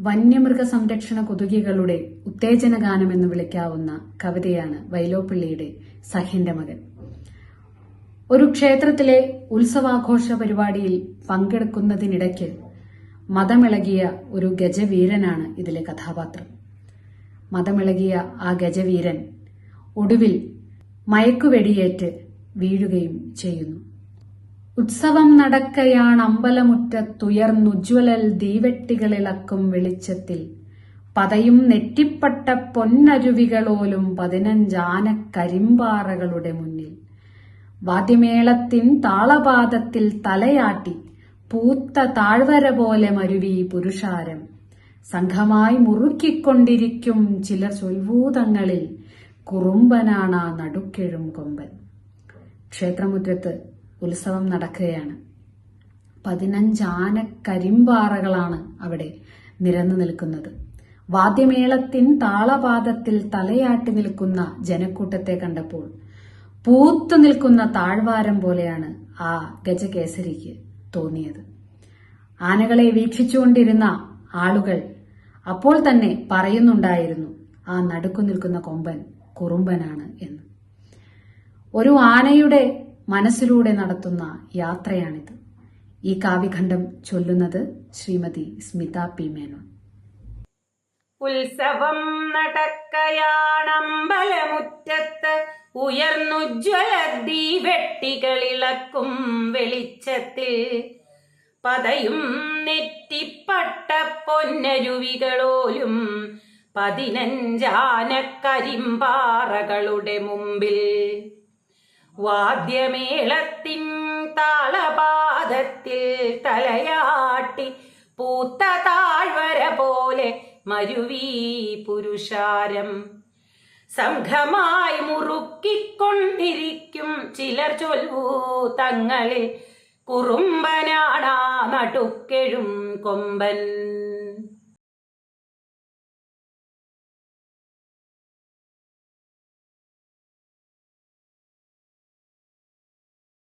വന്യമൃഗ സംരക്ഷണ കൊതുകികളുടെ ഉത്തേജന ഗാനം എന്ന് വിളിക്കാവുന്ന കവിതയാണ് വൈലോപ്പിള്ളിയുടെ സഖ്യന്റെ മകൻ. ഒരു ക്ഷേത്രത്തിലെ ഉത്സവാഘോഷ പരിപാടിയിൽ പങ്കെടുക്കുന്നതിനിടയ്ക്ക് മതമിളകിയ ഒരു ഗജവീരനാണ് ഇതിലെ കഥാപാത്രം. മതമിളകിയ ആ ഗജവീരൻ ഒടുവിൽ മയക്കുവെടിയേറ്റ് വീഴുകയും ചെയ്യുന്നു. ഉത്സവം നടക്കയാണ് അമ്പലമുറ്റത്തുയർന്നുജ്വലൽ ദീവെട്ടികളിളക്കും വെളിച്ചത്തിൽ. പതയും നെറ്റിപ്പട്ട പൊന്നരുവികളോലും പതിനഞ്ചാന കരിമ്പാറകളുടെ മുന്നിൽ. വാദ്യമേളത്തിൻ താളപാദത്തിൽ തലയാട്ടി പൂത്ത താഴ്വര പോലെ മരുവി പുരുഷാരം. സംഘമായി മുറുക്കിക്കൊണ്ടിരിക്കും ചില ചൊൽവൂതങ്ങളിൽ കുറുമ്പനാണാ നടുക്കെഴും കൊമ്പൻ. ക്ഷേത്രമുറ്റത്ത് ഉത്സവം നടക്കുകയാണ്. പതിനഞ്ചാന കരിമ്പാറകളാണ് അവിടെ നിരന്നു നിൽക്കുന്നത്. വാദ്യമേളത്തിൻ താളപാദത്തിൽ തലയാട്ടി നിൽക്കുന്ന ജനക്കൂട്ടത്തെ കണ്ടപ്പോൾ പൂത്തു നിൽക്കുന്ന താഴ്വാരം പോലെയാണ് ആ ഗജകേസരിക്ക് തോന്നിയത്. ആനകളെ വീക്ഷിച്ചുകൊണ്ടിരുന്ന ആളുകൾ അപ്പോൾ തന്നെ പറയുന്നുണ്ടായിരുന്നു ആ നടുക്കു നിൽക്കുന്ന കൊമ്പൻ കുറുമ്പനാണ് എന്ന്. ഒരു ആനയുടെ മനസ്സിലൂടെ നടത്തുന്ന യാത്രയാണിത്. ഈ കാവ്യഖണ്ഡം ചൊല്ലുന്നത് ശ്രീമതി സ്മിത പി മേനോൻ. ഉത്സവം നടക്കയാണമ്പലമുറ്റത്ത് ഉയർന്നുജ്വല ദീവെട്ടികളിളക്കും വെളിച്ചത്തിൽ. പതയും നെറ്റിപ്പട്ട പൊന്നരുവികളോലും പതിനഞ്ചാനക്കരിമ്പാറകളുടെ മുമ്പിൽ. വാദ്യമേളത്തിൻ താളപാദത്തിൽ തലയാട്ടി പൂത്ത താഴ്വര പോലെ മരുവീ പുരുഷാരം. സംഘമായി മുറുക്കിക്കൊണ്ടിരിക്കും ചിലർ ചൊൽവൂ തങ്ങളിൽ. കുറുമ്പനാണാ നടുക്കെഴും കൊമ്പൻ.